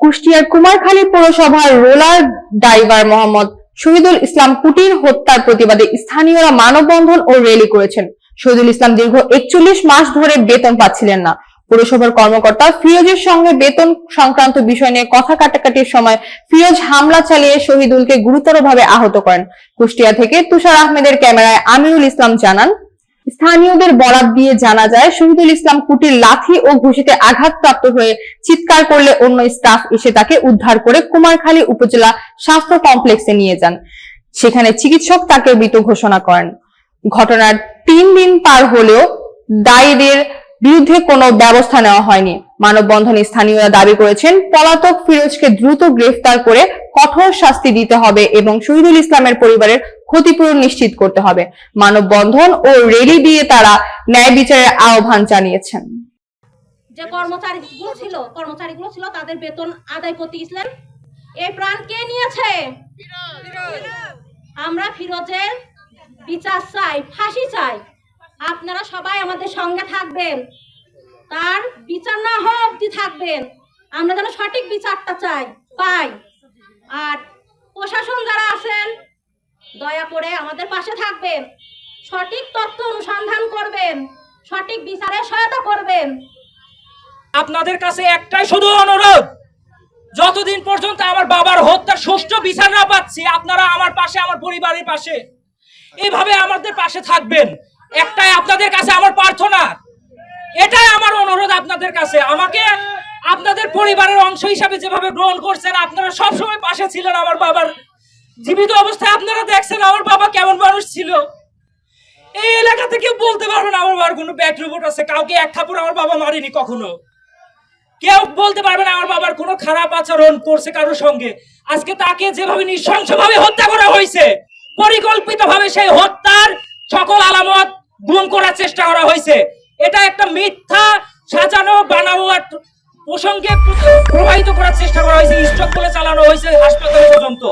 কুষ্টিয়ার কুমারখালী পৌরসভার roller driver Mohammad Shahidul Islam Kutir হত্যার প্রতিবাদে স্থানীয়রা মানববন্ধন ও র্যালি করেছেন। শহীদুল ইসলাম দীর্ঘ একচল্লিশ মাস ধরে বেতন পাচ্ছিলেন না। পৌরসভার কর্মকর্তা ফিরোজের সঙ্গে বেতন সংক্রান্ত বিষয় নিয়ে কথা কাটাকাটির সময় ফিরোজ হামলা চালিয়ে শহীদুলকে গুরুতরভাবে আহত করেন। কুষ্টিয়া থেকে তুষার আহমেদের ক্যামেরায় আমিরুল ইসলাম জানান স্থানীয়দের বরাত দিয়ে জানা যায়, শহীদুল ইসলাম কুটির লাথি ও ঘুষিতে আঘাতপ্রাপ্ত হয়ে চিৎকার করলে অন্য স্টাফ এসে তাকে উদ্ধার করে কুমারখালী উপজেলা স্বাস্থ্য কমপ্লেক্সে নিয়ে যান। সেখানে চিকিৎসক তাকে মৃত ঘোষণা করেন। ঘটনার তিন দিন পার হলেও দায়ীদের বিরুদ্ধে কোনো ব্যবস্থা নেওয়া হয়নি। মানববন্ধনে স্থানীয়রা দাবি করেছেন, পলাতক ফিরোজকে দ্রুত গ্রেফতার করে কঠোর শাস্তি দিতে হবে এবং শহীদুল ইসলামের পরিবারের ক্ষতিপূরণ নিশ্চিত করতে হবে। মানববন্ধন ও রেলি দিয়ে তারা ন্যায় বিচারের আহ্বান জানিয়েছেন। যে কর্মচারীগুলো ছিল কর্মচারীগুলো ছিল, তাদের বেতন আদায় করতে গেছিলেন। এই প্রাণ কে নিয়েছে? আমরা ফিরোজের বিচার চাই, ফাঁসি চাই। আপনারা সবাই আমাদের সঙ্গে থাকবেন। তার বিচার না হওয়া অব্দি থাকবেন। আমরা যেন সঠিক বিচারটা চাই। পাই। আর প্রশাসন যারা আছেন, দয়া করে আমাদের পাশে থাকবেন। সঠিক তথ্য অনুসন্ধান করবেন। সঠিক বিচারে সহায়তা করবেন। আপনাদের কাছে একটাই শুধু অনুরোধ, যতদিন পর্যন্ত আমার বাবার হত্যার সুষ্ঠু বিচার না পাচ্ছি, আপনারা আমার পাশে, আমার পরিবারের পাশে এইভাবে আমাদের পাশে থাকবেন। একটাই আপনাদের কাছে আমার প্রার্থনা। এটাই আমার অনুরোধ আপনাদের কাছে। আমাকে আপনাদের পরিবারের অংশ হিসাবে যেভাবে গ্রহণ করছেন, আপনারা সবসময় পাশে ছিলেন আমার বাবার জীবিত অবস্থায়। আপনারা দেখছেন আমার বাবা কেমন মানুষ ছিল। এই এলাকা থেকে বলতে পারবেন আমার বাবার কোনো ব্যাক রিপোর্ট আছে। কাউকে এক থাপুর আমার বাবা মারেনি কখনো। কেউ বলতে পারবে না আমার বাবার কোনো খারাপ আচরণ করছে কারোর সঙ্গে। আজকে তাকে যেভাবে নৃশংসভাবে হত্যা করা হয়েছে, পরিকল্পিতভাবে সেই হত্যার সকল আলামত গুম করার চেষ্টা করা হয়েছে। এটা একটা মিথ্যা, সাজানো বানাবো আর প্রসঙ্গে প্রবাহিত করার চেষ্টা করা হয়েছে স্টক করে চালানো হয়েছে হাসপাতাল পর্যন্ত।